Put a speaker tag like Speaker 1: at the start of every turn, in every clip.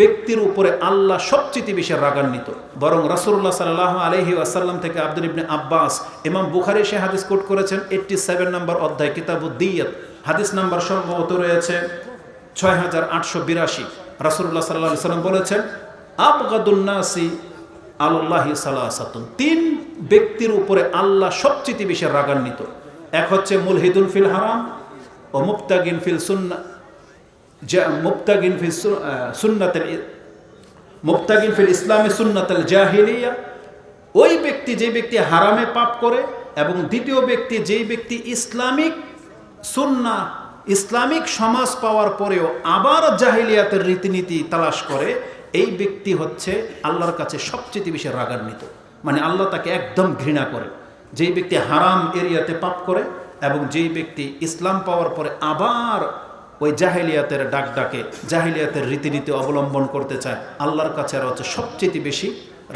Speaker 1: ব্যক্তির উপরে আল্লাহ সবচেয়ে বেশি রাগান্বিত। বরং রাসুল্লাহ সাল্লাহ আলহি আসাল্লাম থেকে আব্দুল ইবনে আব্বাস, ইমাম বুখারি সে হাদিস কোট করেছেন এইটটি সেভেন নম্বর অধ্যায়, কিতাবুদ্দিয়ত, হাদিস নাম্বার সম্ভবত রয়েছে ছয় হাজার আটশো বিরাশি। রাসুল্লাহ সাল্লাহ সাল্লাম বলেছেন আবগাদুন্নাসি আল্লাহি সালাসাতুন। তিন ব্যক্তির উপরে আল্লাহ সবচেয়ে বেশি রাগান্বিত। এক হচ্ছে মুলহিদুল ফিল হারাম ও মুক্তাগিন ফিল সুন্না। মুক্তাগিন সুন্নাতের ফিল ইসলামী সুন্নাতেল জাহিলিয়া ওই ব্যক্তি যে ব্যক্তি হারামে পাপ করে এবং দ্বিতীয় ব্যক্তি যেই ব্যক্তি ইসলামিক সুন্না, ইসলামিক সমাজ পাওয়ার পরেও আবার জাহিলিয়াতের রীতিনীতি তালাশ করে, এই ব্যক্তি হচ্ছে আল্লাহর কাছে সবচেয়ে বেশি রাগান্বিত। মানে আল্লাহ তাকে একদম ঘৃণা করে। যেই ব্যক্তি হারাম এরিয়াতে পাপ করে এবং যেই ব্যক্তি ইসলাম পাওয়ার পরে আবার ওই জাহেলিয়াতের ডাক ডাকে জাহেলিয়াতের রীতিনীতি অবলম্বন করতে চায় আল্লাহর কাছে আর হচ্ছে সবচেয়ে বেশি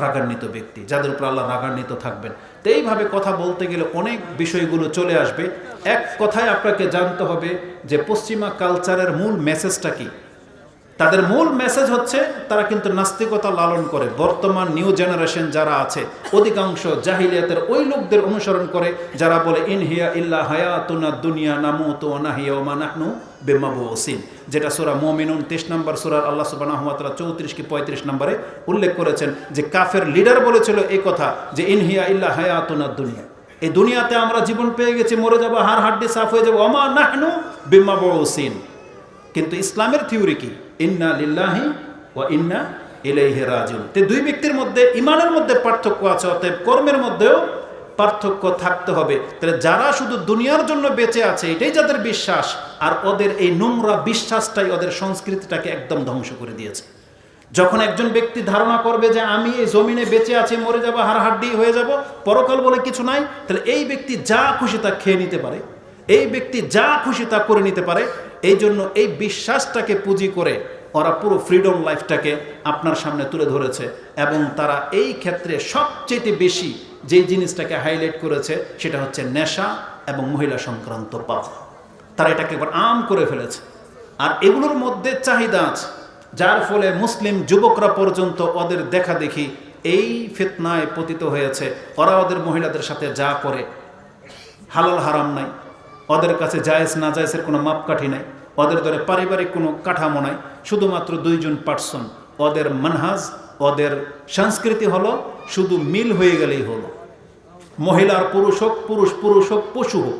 Speaker 1: রাগান্বিত ব্যক্তি, যাদের উপর আল্লাহ রাগান্বিত থাকবেন। তো এইভাবে কথা বলতে গেলে অনেক বিষয়গুলো চলে আসবে। এক কথায় আপনাকে জানতে হবে যে পশ্চিমা কালচারের মূল মেসেজটা কি? তাদের মূল মেসেজ হচ্ছে, তারা কিন্তু নাস্তিকতা লালন করে। বর্তমান নিউ জেনারেশন যারা আছে, অধিকাংশ জাহিলিয়াতের ওই লোকদের অনুসরণ করে, যারা বলে ইনহিয়া ইল্লা হায়াতুনা দুনিয়া নামু তো নাহনু বেমাবু ওসিন যেটা সুরা মোমিনুন তেইশ নম্বর সুরার আল্লাহ সুবাহ চৌত্রিশ কি পঁয়ত্রিশ নম্বরে উল্লেখ করেছেন যে, কাফের লিডার বলেছিল এই কথা যে ইনহিয়া ইল্লা হায়াতুনা দুনিয়া, এই দুনিয়াতে আমরা জীবন পেয়ে গেছি, মরে যাব হার হাড্ডি সাফ হয়ে যাব অমা নাহনু বেমাবু ওসিন কিন্তু ইসলামের থিওরি কি? ইন্না লিল্লাহি ও ইন্না ইলাইহি রাজিউন। তে দুই ব্যক্তির মধ্যে ইমানের মধ্যে পার্থক্য আছে, অতএব কর্মের মধ্যেও পার্থক্য থাকতে হবে। তাহলে যারা শুধু দুনিয়ার জন্য বেঁচে আছে, এটাই যাদের বিশ্বাস, আর ওদের এই নোংরা বিশ্বাসটাই ওদের সংস্কৃতিটাকে একদম ধ্বংস করে দিয়েছে। যখন একজন ব্যক্তি ধারণা করবে যে আমি এই জমিনে বেঁচে আছি, মরে যাব হার হাড্ডি হয়ে যাব, পরকাল বলে কিছু নাই, তাহলে এই ব্যক্তি যা খুশি তা খেয়ে নিতে পারে, এই ব্যক্তি যা খুশি তা করে নিতে পারে এই জন্য এই বিশ্বাসটাকে পুঁজি করে ওরা পুরো ফ্রিডম লাইফটাকে আপনার সামনে তুলে ধরেছে এবং তারা এই ক্ষেত্রে সবচেয়ে বেশি যে জিনিসটাকে হাইলাইট করেছে সেটা হচ্ছে নেশা এবং মহিলা সংক্রান্ত পাপ। তারা এটাকে একবার আম করে ফেলেছে। আর এগুলোর মধ্যে চাহিদা আছে, যার ফলে মুসলিম যুবকরা পর্যন্ত ওদের দেখা দেখি এই ফিতনায় পতিত হয়েছে। ওরা ওদের মহিলাদের সাথে যা করে, হালাল হারাম নাই। ওদের কাছে জায়েজ, না জায়েজের কোনো মাপকাঠি নাই। ওদের ধরে পারিবারিক কোনো কাঠামো নাই। শুধুমাত্র দুইজন পার্সন। ওদের মানহাজ, ওদের সংস্কৃতি হলো শুধু মিল হয়ে গেলেই হলো। মহিলার পুরুষ হোক, পুরুষ পুরুষ হোক, পশু হোক,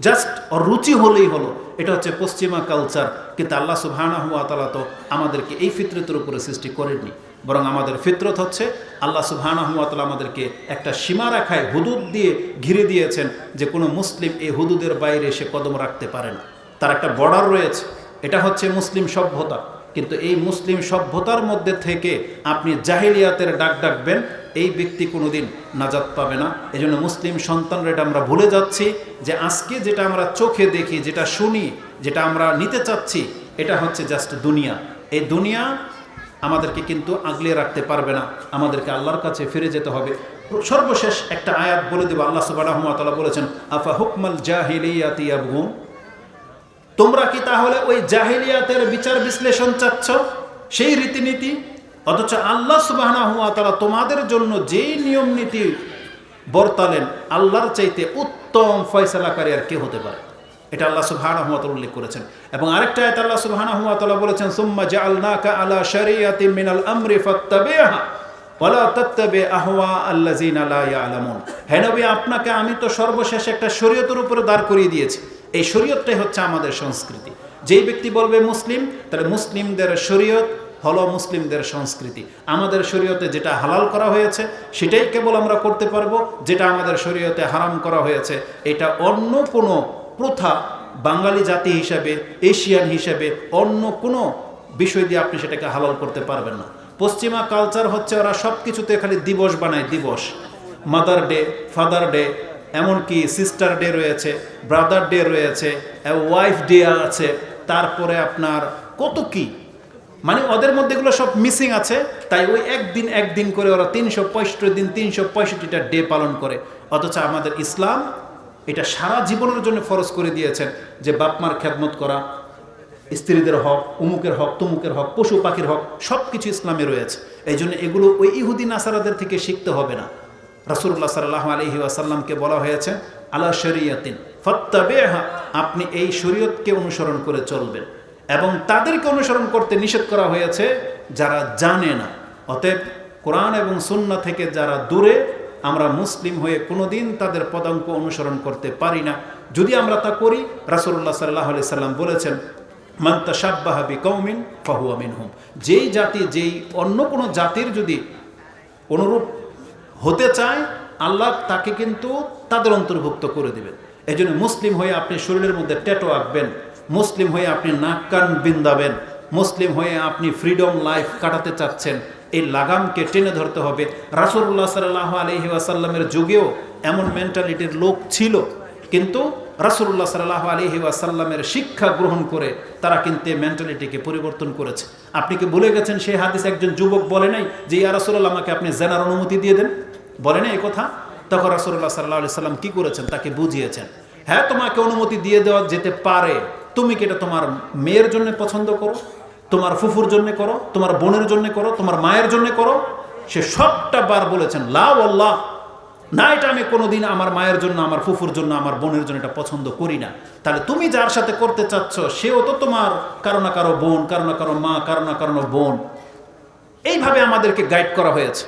Speaker 1: জাস্ট রুচি হলেই হলো। এটা হচ্ছে পশ্চিমা কালচার। কিন্তু আল্লাহ সুবাহানা হুয়া তালা তো আমাদেরকে এই ফিতরতের উপরে সৃষ্টি করেননি। বরং আমাদের ফিতরত হচ্ছে আল্লাহ সুবহানা হুয়া তালা আমাদেরকে একটা সীমা রেখায় হুদুদ দিয়ে ঘিরে দিয়েছেন যে কোনো মুসলিম এই হুদুদের বাইরে সে কদম রাখতে পারে না। তার একটা বর্ডার রয়েছে। এটা হচ্ছে মুসলিম সভ্যতা। কিন্তু এই মুসলিম সভ্যতার মধ্যে থেকে আপনি জাহিলিয়াতের ডাক ডাকবেন, এই ব্যক্তি কোনোদিন নাজাত পাবে না। এই জন্য মুসলিম সন্তানরা এটা আমরা ভুলে যাচ্ছি যে আজকে যেটা আমরা চোখে দেখি, যেটা শুনি, যেটা আমরা নিতে চাচ্ছি, এটা হচ্ছে জাস্ট দুনিয়া। এই দুনিয়া আমাদেরকে কিন্তু আগলে রাখতে পারবে না। আমাদেরকে আল্লাহর কাছে ফিরে যেতে হবে। সর্বশেষ একটা আয়াত বলে দেবো। আল্লাহ সুবাহ বলেছেন, আফা হুকমাল জাহিলিয়াতি আবহুম তোমরা কি তাহলে ওই জাহিলিয়াতের বিচার বিশ্লেষণ চাচ্ছ? সেই রীতিনীতি? অথচ আল্লাহ সুবাহ তারা তোমাদের জন্য যেই নিয়ম নীতি বর্তালেন, আল্লাহর চাইতে উত্তম ফয়সালাকারী আর কে হতে পারে? এটা আল্লাহ সুবহান উল্লেখ করেছেন। এবং আরেকটা আয়াত আল্লাহ সুবহান বলেছেন, সুম্মা জাআলনাকা আলা শারিয়াতি মিনাল আমরি ফাত্তাবিহা ওয়ালা তাত্তাবি আহওয়া আল্লাযিনা লা ইয়ালামুন। হে নবী, আপনাকে আমি তো সর্বশেষ একটা শরীয়তের উপরে দাঁড় করিয়ে দিয়েছি। এই শরীয়তটাই হচ্ছে আমাদের সংস্কৃতি। যেই ব্যক্তি বলবে মুসলিম, তাহলে মুসলিমদের শরীয়ত হলো মুসলিমদের সংস্কৃতি। আমাদের শরীয়তে যেটা হালাল করা হয়েছে, সেটাই কেবল আমরা করতে পারব, যেটা আমাদের শরীয়তে হারাম করা হয়েছে। এটা অন্য কোনো প্রথা বাঙালি জাতি হিসাবে, এশিয়ান হিসাবে অন্য কোনো বিষয় দিয়ে আপনি সেটাকে হালাল করতে পারবেন না। পশ্চিমা কালচার হচ্ছে ওরা সব কিছুতে খালি দিবস বানায়, দিবস। মাদার ডে, ফাদার ডে এমনকি সিস্টার ডে রয়েছে ব্রাদার ডে রয়েছে ওয়াইফ ডে আছে, তারপরে আপনার কত কি? মানে ওদের মধ্যে এগুলো সব মিসিং আছে, তাই ওই একদিন একদিন করে ওরা তিনশো পঁয়ষট্টি দিন তিনশো পঁয়ষট্টিটা ডে পালন করে। অথচ আমাদের ইসলাম এটা সারা জীবনের জন্য ফরজ করে দিয়েছেন যে বাপমার খেদমত করা, স্ত্রীদের হক, উমুকের হক, তুমুকের হক, পশু পাখির হক সব কিছু ইসলামে রয়েছে। এই জন্য এগুলো ওই ইহুদি, নাসারাদের থেকে শিখতে হবে না। রাসুল্লাহ সাল্লাহ আলহি আসাল্লামকে বলা হয়েছে, আলা শরিয়াতিন, ফত্তাবেহা আপনি এই শরীয়তকে অনুসরণ করে চলবেন। এবং তাদেরকে অনুসরণ করতে নিষেধ করা হয়েছে যারা জানে না। অতএব কোরআন এবং সুন্না থেকে যারা দূরে, আমরা মুসলিম হয়ে কোনোদিন তাদের পদাঙ্ক অনুসরণ করতে পারি না। যদি আমরা তা করি রাসুল্লাহ সাল্লাহ আলি সাল্লাম বলেছেন মান্তা সাব্বাহাবি কৌমিন ফাহুয়া মিনহুম যেই জাতি, যেই অন্য কোনো জাতির যদি অনুরূপ হতে চায়, আল্লাহ তাকে কিন্তু তাদের অন্তর্ভুক্ত করে দেবেন। এই জন্য মুসলিম হয়ে আপনি শরীরের মধ্যে ট্যাটো আঁকবেন, মুসলিম হয়ে আপনি নাক কান বিন্দাবেন, মুসলিম হয়ে আপনি ফ্রিডম লাইফ কাটাতে চাচ্ছেন, এই লাগামকে টেনে ধরতে হবে। রাসুল্লাহ সাল্লাহ আলহি আসাল্লামের যুগেও এমন মেন্টালিটির লোক ছিল, কিন্তু রাসুল্লাহ সাল্লাহ আলহি আসাল্লামের শিক্ষা গ্রহণ করে তারা কিন্তু এই মেন্টালিটিকে পরিবর্তন করেছে। আপনি কি ভুলে গেছেন সেই হাদিস একজন যুবক বলে নাই যে, ইয়া রাসুল্লাহ আমাকে আপনি জেনার অনুমতি দিয়ে দেন? বলে না এই কথা? তখন রাসুল্লাহ সাল্লাহ সাল্লাম কি করেছেন? তাকে বুঝিয়েছেন। হ্যাঁ তোমাকে অনুমতি দিয়ে দেওয়া যেতে পারে। তুমি কি এটা তোমার মেয়ের জন্য পছন্দ করো? তোমার ফুফুর জন্য করো? তোমার বোনের জন্য করো? তোমার মায়ের জন্য করো? সে সবটা বার বলেছেন লাউ আল্লাহ না, এটা আমি কোনোদিন আমার মায়ের জন্য, আমার ফুফুর জন্য, আমার বোনের জন্য এটা পছন্দ করি না। তাহলে তুমি যার সাথে করতে চাচ্ছ, সেও তো তোমার, কারও না কারও বোন, কারও না কারও মা, কারও না কারও বোন। এইভাবে আমাদেরকে গাইড করা হয়েছে।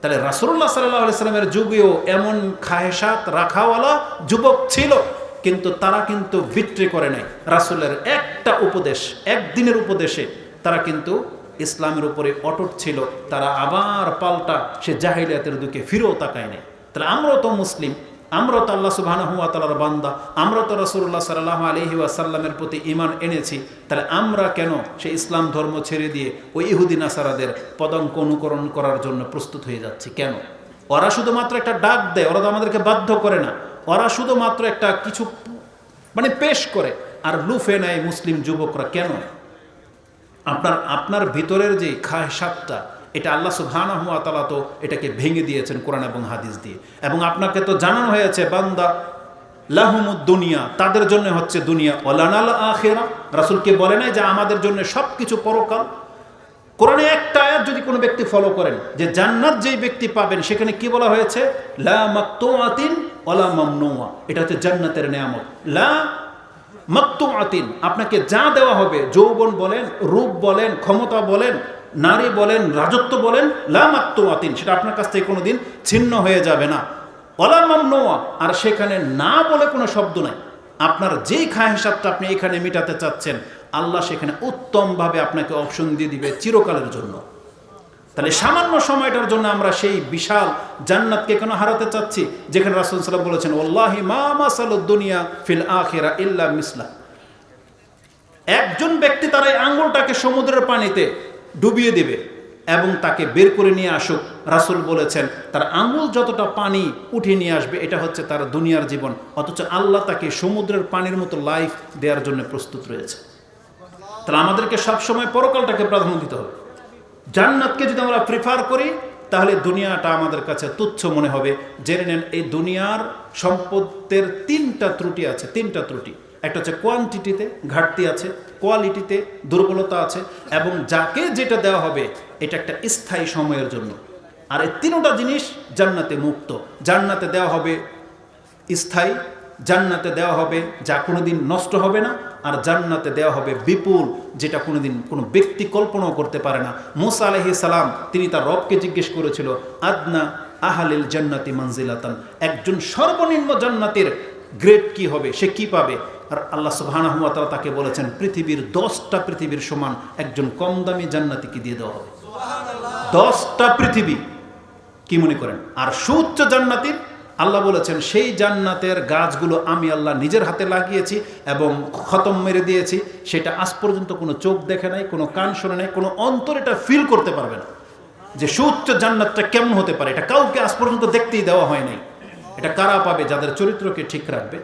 Speaker 1: তাহলে রাসুল্লাহ সাল্লাহ সাল্লামের যুগেও এমন খাহেসাত রাখাওয়ালা যুবক ছিল, কিন্তু তারা কিন্তু বিক্রি করে নাই। রাসুলের একটা উপদেশ, একদিনের উপদেশে তারা কিন্তু ইসলামের উপরে অটুট ছিল। তারা আবার পাল্টা সে জাহিলিয়াতের দিকে ফিরেও তাকায় নেই তাহলে আমরাও তো মুসলিম আমরাও তো আল্লাহ সুবাহ তালার বান্দা আমরা তো রসুল্লাহ সাল্লাহ আলহি আসাল্লামের প্রতি ইমান এনেছি, তাহলে আমরা কেন সে ইসলাম ধর্ম ছেড়ে দিয়ে ওই ইহুদি নাসারাদের পদঙ্ক অনুকরণ করার জন্য প্রস্তুত হয়ে যাচ্ছি? কেন? ওরা শুধুমাত্র একটা ডাক দেয়, ওরা তো আমাদেরকে বাধ্য করে না। ওরা শুধুমাত্র একটা কিছু মানে পেশ করে। আর লুফে নেয় মুসলিম যুবকরা কেন? আপনার আপনার ভিতরের যে খাহসাতটা এটা আল্লাহ সুবহানাহু তালা তো এটাকে ভেঙে দিয়েছেন কোরআন এবং হাদিস দিয়ে। এবং আপনাকে তো জানানো হয়েছে, বান্দা, লাহুমুদ দুনিয়া, তাদের জন্য হচ্ছে দুনিয়া। ওলানাল আখেরা, রাসুলকে বলে নাই যে আমাদের জন্য সব কিছু পরকাল। কোরআনে একটা আয়াত যদি কোনো ব্যক্তি ফলো করেন, যে জান্নাত যেই ব্যক্তি পাবেন, সেখানে কি বলা হয়েছে? লা মামনুয়া। এটা হচ্ছে জান্নাতের নিয়ামত। লা মাকতুআতিন, আপনাকে যা দেওয়া হবে, যৌবন বলেন, রূপ বলেন, ক্ষমতা বলেন নারী বলেন, রাজত্ব বলেন, লা মাকতুআতিন সেটা আপনার কাছ থেকে কোনোদিন ছিন্ন হয়ে যাবে না। ওয়ালা নোয়া আর সেখানে না বলে কোনো শব্দ নাই। আপনার যেই খাহেসাতটা আপনি এখানে মেটাতে চাচ্ছেন, আল্লাহ সেখানে উত্তমভাবে আপনাকে অপশন দিয়ে দিবে চিরকালের জন্য। তাহলে সামান্য সময়টার জন্য আমরা সেই বিশাল জান্নাতকে কেন হারাতে চাচ্ছি? যেখানে রাসুল সাল্লাম বলেছেন ওল্লাহি মা মাসাল দুনিয়া ফিল আখেরা ইল্লা মিসলা। একজন ব্যক্তি তার এই আঙ্গুলটাকে সমুদ্রের পানিতে ডুবিয়ে দেবে এবং তাকে বের করে নিয়ে আসুক। রাসুল বলেছেন, তার আঙুল যতটা পানি উঠে নিয়ে আসবে, এটা হচ্ছে তার দুনিয়ার জীবন। অথচ আল্লাহ তাকে সমুদ্রের পানির মতো লাইফ দেওয়ার জন্য প্রস্তুত রয়েছে। তাহলে আমাদেরকে সবসময় পরকালটাকে প্রাধান্য দিতে হবে। জান্নাতকে যদি আমরা প্রিফার করি, তাহলে দুনিয়াটা আমাদের কাছে তুচ্ছ মনে হবে। জেনে নেন, এই দুনিয়ার সম্পদের তিনটা ত্রুটি আছে, তিনটা ত্রুটি। একটা হচ্ছে কোয়ান্টিটিতে ঘাটতি আছে কোয়ালিটিতে দুর্বলতা আছে, এবং যাকে যেটা দেওয়া হবে, এটা একটা স্থায়ী সময়ের জন্য। আর এই তিনটা জিনিস জান্নাতে মুক্ত। জান্নাতে দেওয়া হবে স্থায়ী, জান্নাতে দেওয়া হবে যা কোনোদিন নষ্ট হবে না, আর জান্নাতে দেওয়া হবে বিপুল, যেটা কোনোদিন কোনো ব্যক্তি কল্পনাও করতে পারে না। মুসা আলহি সালাম, তিনি তার রবকে জিজ্ঞেস করেছিল, আদনা আহালিল জান্নাতি মঞ্জিলাতান একজন সর্বনিম্ন জান্নাতের গ্রেড কি হবে? সে কি পাবে? আর আল্লাহ সুবাহানহমা তালা তাকে বলেছেন পৃথিবীর দশটা পৃথিবীর সমান একজন কম দামি জান্নাতিকে দিয়ে দেওয়া হবে। দশটা পৃথিবী কি মনে করেন? আর সুউচ্চ জান্নাতির আল্লাহ বলেছেন সেই জান্নাতের গাছগুলো আমি আল্লাহ নিজের হাতে লাগিয়েছি এবং খতম মেরে দিয়েছি। সেটা আজ পর্যন্ত কোনো চোখ দেখে নাই কোনো কান শোনে নাই কোনো অন্তর এটা ফিল করতে পারবে না। যে সুউচ্চ জান্নাতটা কেমন হতে পারে এটা কাউকে আজ পর্যন্ত দেখতেই দেওয়া হয় নাই। এটা কারা পাবে যাদের চরিত্রকে ঠিক রাখবে?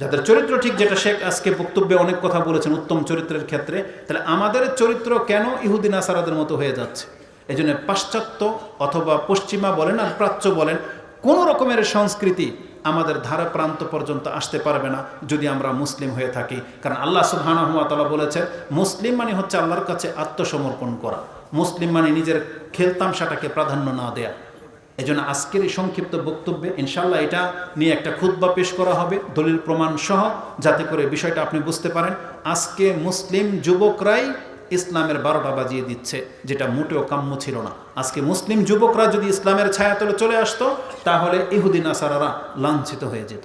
Speaker 1: যাদের চরিত্র ঠিক, যেটা শেখ আজকে বক্তব্যে অনেক কথা বলেছেন, উত্তম চরিত্রের ক্ষেত্রে, তাহলে আমাদের চরিত্র কেন ইহুদিন আসারাদের মতো হয়ে যাচ্ছে? এই জন্য পাশ্চাত্য অথবা পশ্চিমা বলেন আর প্রাচ্য বলেন, কোনো রকমের সংস্কৃতি আমাদের ধারা প্রান্ত পর্যন্ত আসতে পারবে না যদি আমরা মুসলিম হয়ে থাকি। কারণ আল্লাহ সুবহানাহু ওয়া তাআলা বলেছেন, মুসলিম মানে হচ্ছে আল্লাহর কাছে আত্মসমর্পণ করা। মুসলিম মানে নিজের খেলতামশাটাকে প্রাধান্য না দেয়া। এজন্য আজকের এই সংক্ষিপ্ত বক্তব্যে ইনশাল্লাহ এটা নিয়ে একটা খুদ্া পেশ করা হবে, দলিল প্রমাণ সহ, যাতে করে বিষয়টা আপনি বুঝতে পারেন। আজকে মুসলিম যুবকরাই ইসলামের বারোটা বাজিয়ে দিচ্ছে, যেটা মোটেও কাম্য ছিল না। আজকে মুসলিম যুবকরা যদি ইসলামের ছায়াতলে চলে আসতো, তাহলে ইহুদিন আসারারা লাঞ্ছিত হয়ে যেত।